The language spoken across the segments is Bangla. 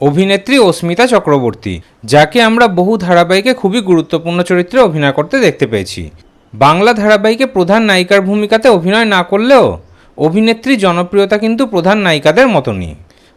অভিনেত্রী অস্মিতা চক্রবর্তী, যাকে আমরা বহু ধারাবাহিকে খুবই গুরুত্বপূর্ণ চরিত্রে অভিনয় করতে দেখতে পেয়েছি। বাংলা ধারাবাহিকে প্রধান নায়িকার ভূমিকাতে অভিনয় না করলেও অভিনেত্রীর জনপ্রিয়তা কিন্তু প্রধান নায়িকাদের মতনই।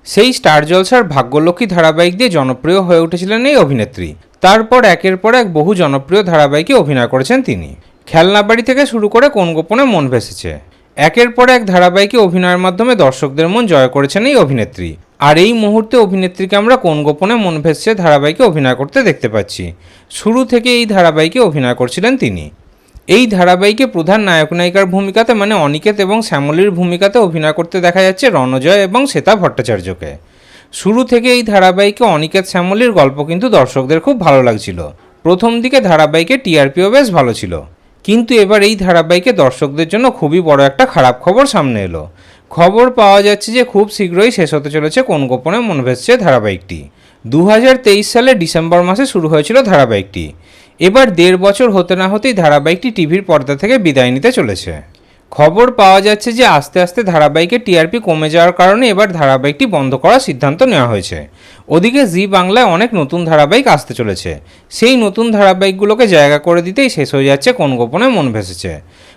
সেই স্টার জলসার ভাগ্যলক্ষ্মী ধারাবাহিক দিয়ে জনপ্রিয় হয়ে উঠেছিলেন এই অভিনেত্রী। তারপর একের পর এক বহু জনপ্রিয় ধারাবাহিকে অভিনয় করেছেন তিনি। খেলনাবাড়ি থেকে শুরু করে কোন গোপনে মন ভেসেছে। একের পর এক ধারাবাহিকে অভিনয়ের মাধ্যমে দর্শকদের মন জয় করেছেন এই অভিনেত্রী। আর এই মুহূর্তে অভিনেত্রীকে আমরা কোন গোপনে মন ভেসছে ধারাবাহিকে অভিনয় করতে দেখতে পাচ্ছি? শুরু থেকে এই ধারাবাহিকে অভিনয় করছিলেন তিনি। এই ধারাবাহিকে প্রধান নায়ক নায়িকার ভূমিকাতে মানে অনিকেত এবং শ্যামলীর ভূমিকাতে অভিনয় করতে দেখা যাচ্ছে রণজয় এবং শ্বেতা ভট্টাচার্যকে। শুরু থেকে এই ধারাবাহিকে অনিকেত শ্যামলীর গল্প কিন্তু দর্শকদের খুব ভালো লাগছিল। প্রথম দিকে ধারাবাহিকে টিআরপিও বেশ ভালো ছিল। কিন্তু এবার এই ধারাবাহিকে দর্শকদের জন্য খুবই বড় একটা খারাপ খবর সামনে এলো। খবর পাওয়া যাচ্ছে যে খুব শীঘ্রই শেষ হতে চলেছে কোন গোপনে মন ভেসছে ধারাবাহিকটি। দু হাজার তেইশ সালে ডিসেম্বর মাসে শুরু হয়েছিল ধারাবাহিকটি। এবার দেড় বছর হতে না হতেই ধারাবাহিকটি টিভির পর্দা থেকে বিদায় নিতে চলেছে। খবর পাওয়া যাচ্ছে যে আস্তে আস্তে ধারাবাহিকের টিআরপি কমে যাওয়ার কারণে এবার ধারাবাহিকটি বন্ধ করার সিদ্ধান্ত নেওয়া হয়েছে। ওদিকে জি বাংলায় অনেক নতুন ধারাবাহিক আসতে চলেছে। সেই নতুন ধারাবাহিকগুলোকে জায়গা করে দিতেই শেষ হয়ে যাচ্ছে কোন গোপনে মন ভেসেছে।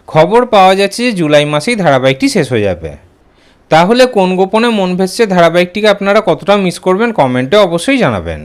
খবর পাওয়া যাচ্ছে যে জুলাই মাসেই ধারাবাহিকটি শেষ হয়ে যাবে। তাহলে কোন গোপনে মন ভেসছে ধারাবাহিকটিকে আপনারা কতটা মিস করবেন? কমেন্টে অবশ্যই জানাবেন।